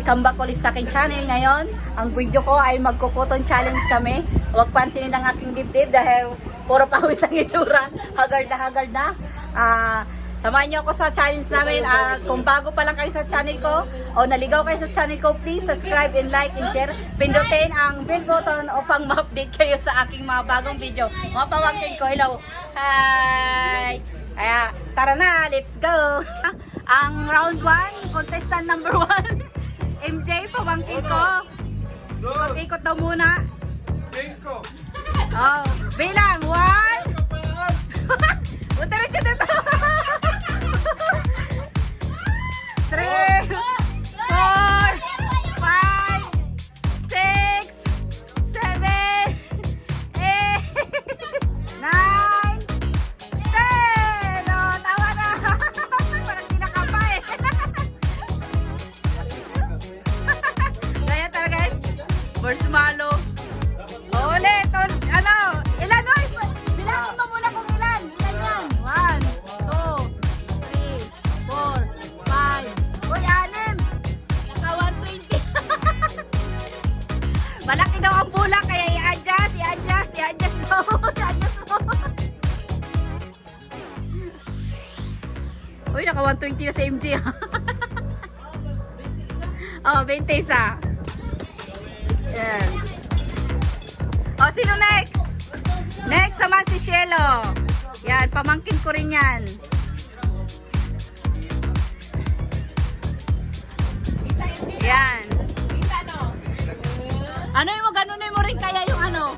Welcome back ulit sa aking channel ngayon. Ang video ko ay magkukuton challenge kami. Huwag pansinin ang aking dibdib dahil puro pawis ang itsura. Haggard na haggard na. Ah, samahan niyo ako sa challenge namin. Ah, kung bago pa lang kayo sa channel ko o naligaw kayo sa channel ko, please subscribe and like and share. Pindutin ang bell button upang ma-update kayo sa aking mga bagong video. Mga pamangkin ko, hello. Hi! Kaya, tara na, let's go! Ang round 1, contestant number 1, MJ, pamangkin ko. Ikot-ikot daw muna. Cinco. Oh, bilang, 1, Diretso dito. 3, 120 na sa MJ. oh, 20 isa. Yan. O, sino next? Next naman si Shelo. Yan, pamangkin ko rin yan. Yan. Ano yung ganunin mo rin kaya yung ano?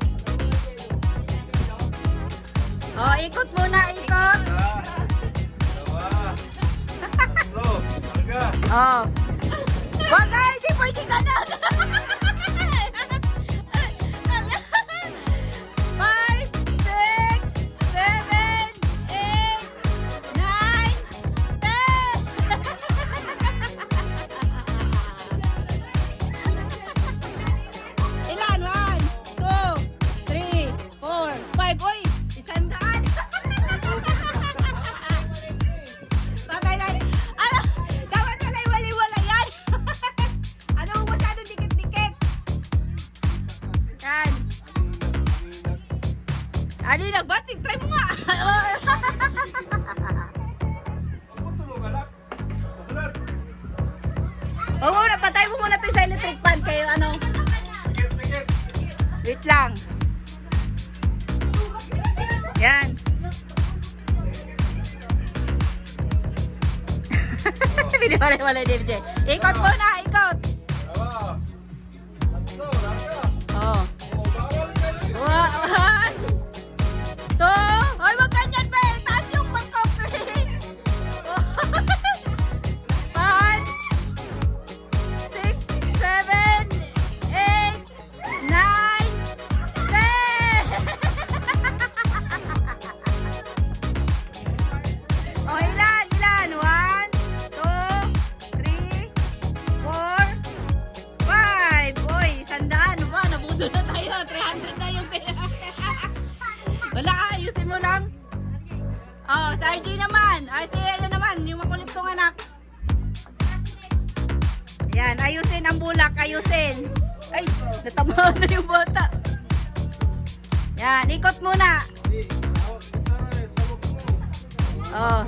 O, ikot muna, ikot. Talaga. Oh. Wag ka, Binibali-wala ni MJ. Ikot muna, ikot. Mo lang. Oh, sa RJ naman. Ay, si ano naman, yung makulit kong anak. Yan, ayusin ang bulak, ayusin. Ay, natamaan na yung bata. Yan, ikot muna. Oh.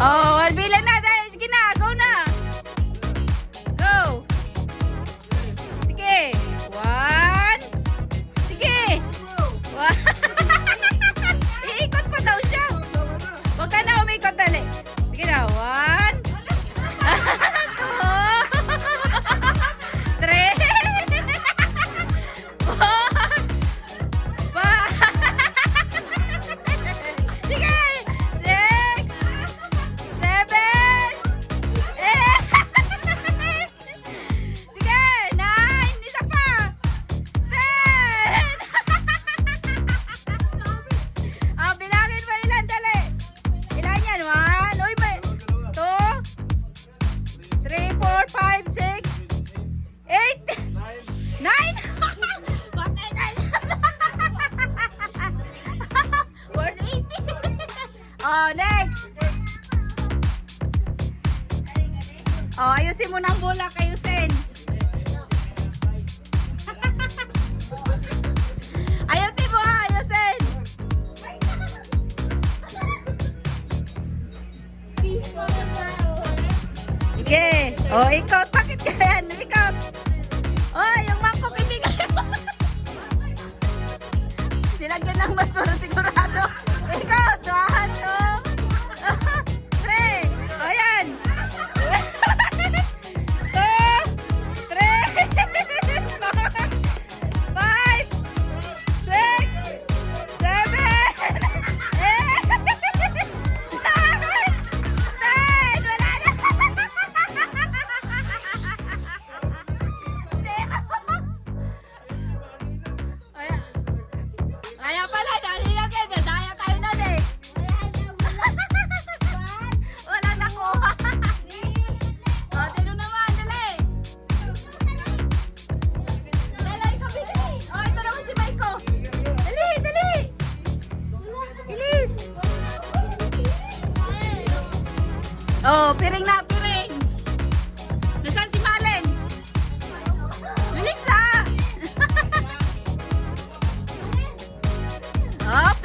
Oh, bilang na, Mula kayo, Sen. Ayusin mo ha, ayusin. Sige. O, oh, ikot. Bakit ka yan? Ikot. O, oh, yung mangkok ibigay mo. Nilagyan ng mas para sigurado. Ikot. Dahan.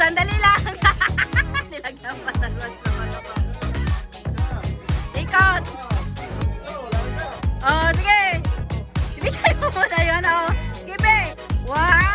Sandali lang. Nilagyan pa ng ano rose na maloko. Ikot. Oh, sige. Ibigay mo muna yun. Oh. Give me. One.